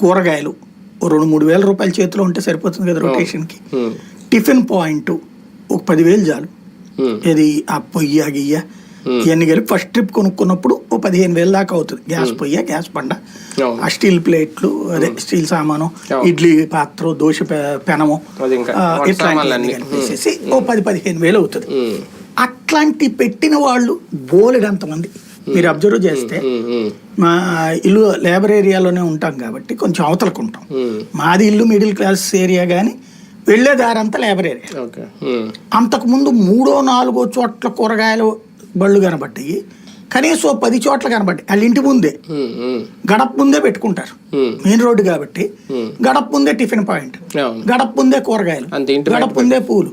కూరగాయలు. రెండు మూడు వేల రూపాయల చేతిలో ఉంటే సరిపోతుంది కదా రొటేషన్కి. టిఫిన్ పాయింట్ ఒక పదివేలు చాలు. ఇది ఆ పొయ్యి గియ్య? ఇవన్నీ కలిపి ఫస్ట్ ట్రిప్ కొనుక్కున్నప్పుడు ఓ పదిహేను వేలు దాకా అవుతుంది. గ్యాస్ పొయ్య గ్యాస్ అవును. ఆ స్టీల్ ప్లేట్లు అదే స్టీల్ సామాను. ఇడ్లీ పాత్ర దోశ పెనము ఇట్లాంటివన్నీ. కలిపేసేసి ఓ పది పదిహేను వేలు అవుతుంది. అట్లాంటి పెట్టిన వాళ్ళు బోలెడంత మంది మీరు అబ్జర్వ్ చేస్తే ఉమ్, ఉమ్, మా ఇల్లు లేబర్ ఏరియాలోనే ఉంటాం కాబట్టి కొంచెం అవతలకు ఉంటాం. మాది ఇల్లు మిడిల్ క్లాస్ ఏరియా కానీ వెళ్ళే దారంతా లేబర్ ఏరియా అంతకుముందు మూడో నాలుగో చోట్ల కూరగాయలు బళ్ళు కనబడ్డాయి. కనీసం పది చోట్ల కనబడ్డాయి. వాళ్ళ ఇంటి ముందే. గడప ముందే పెట్టుకుంటారు. మెయిన్ రోడ్డు కాబట్టి. గడప ముందే టిఫిన్ పాయింట్ గడప ముందే కూరగాయలు. గడప ముందే పూలు.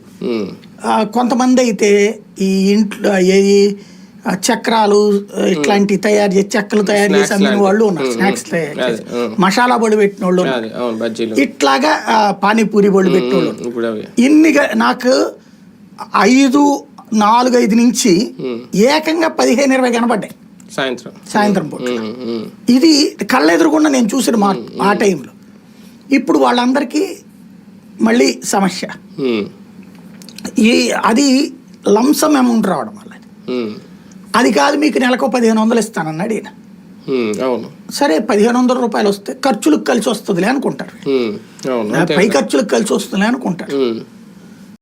కొంతమంది అయితే ఈ ఇంట్లో ఏ చక్రాలు ఇట్లాంటి తయారు చేసి చెక్కలు తయారు చేసి అమ్మిన. వాళ్ళు ఉన్నారు స్నాక్స్. తయారు చేసి. మసాలా పొడి పెట్టిన వాళ్ళు ఇట్లాగా పానీపూరి బళ్ళు పెట్టిన వాళ్ళు ఇన్ని నాకు ఐదు నాలుగు ఐదు నుంచి ఏకంగా పదిహేను ఇరవై కనబడ్డాయి. సాయంత్రం. సాయంత్రం పూట. ఇది కళ్ళెదురుగుండా నేను చూసిన మార్పు ఆ టైంలో. ఇప్పుడు వాళ్ళందరికీ మళ్ళీ సమస్య. ఈ అది లంసం అమౌంట్ రావడం వల్ల. అది కాదు మీకు నెలకు పదిహేను వందలు ఇస్తానన్నాడు ఈయన. అవును. సరే పదిహేను వందల రూపాయలు వస్తే ఖర్చులకు కలిసి వస్తుందిలే అనుకుంటారు. పై ఖర్చులకు కలిసి వస్తుందిలే అనుకుంటారు.